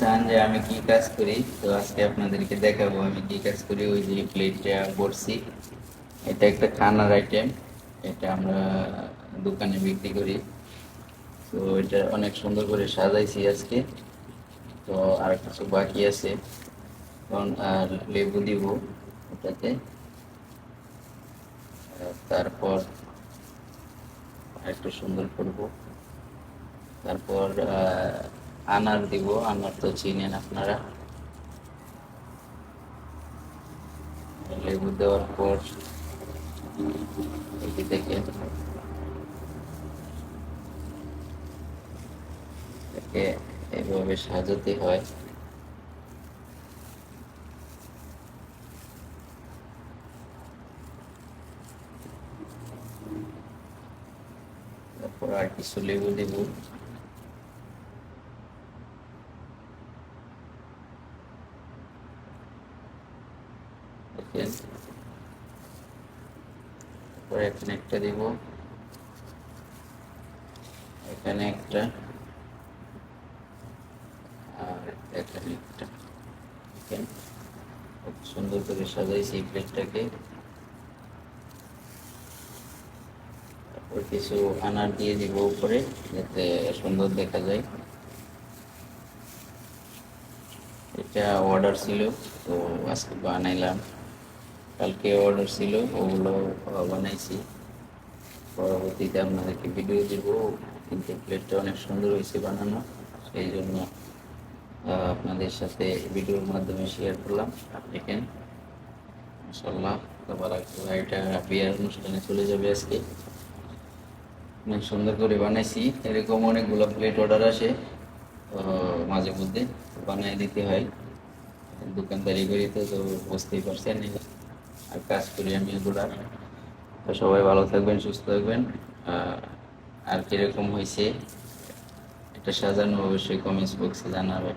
চান যে আমি কি কাজ করি, তো আজকে আপনাদেরকে দেখাবো আমি কি কাজ করি। ওই যে প্লেটটা বলছি এটা একটা খানার আইটেম এটা আমরা দোকানে বিক্রি করি। তো এটা অনেক সুন্দর করে সাজাইছি আজকে। তো আর কিছু বাকি আছে কারণ আর লেবু দিব ওটাতে তারপর একটু সুন্দর করব। তারপর আনার দিব আনার তো চিনেন আপনারা। লেবু দেওয়ার পর যে দেখেন। এভাবে সাজাতে হয়। তারপর আর কিছু লেবু দেবো। এখানে একটা দিব এখানে একটা আর এখানে একটা খুব সুন্দর করে সাজাইছি প্লেটটাকে তারপর কিছু আনার দিয়ে দিব উপরে, যাতে সুন্দর দেখা যায়। এটা অর্ডার ছিল, তো আজকে বানাইলাম। কালকে অর্ডার ছিল, ওগুলো বানাইছি। পরবর্তীতে আপনাদেরকে ভিডিও দিব। কিন্তু প্লেটটা অনেক সুন্দর হয়েছে বানানো। সেই জন্য আপনাদের সাথে ভিডিওর মাধ্যমে শেয়ার করলাম। দেখেন মাসাল্লাহ তারপর এটা বিয়ার অনুষ্ঠানে চলে যাবে আজকে। অনেক সুন্দর করে বানাইছি। এরকম অনেকগুলো প্লেট অর্ডার আসে মাঝে মধ্যে। বানিয়ে দিতে হয়। দোকানদারি করি তো বুঝতেই পারছেন। আর কাজ করি আমি এগুলার তো সবাই ভালো থাকবেন, সুস্থ থাকবেন। আর কীরকম হয়েছে এটা সাজানো অবশ্যই কমেন্টস বক্সে জানাবেন।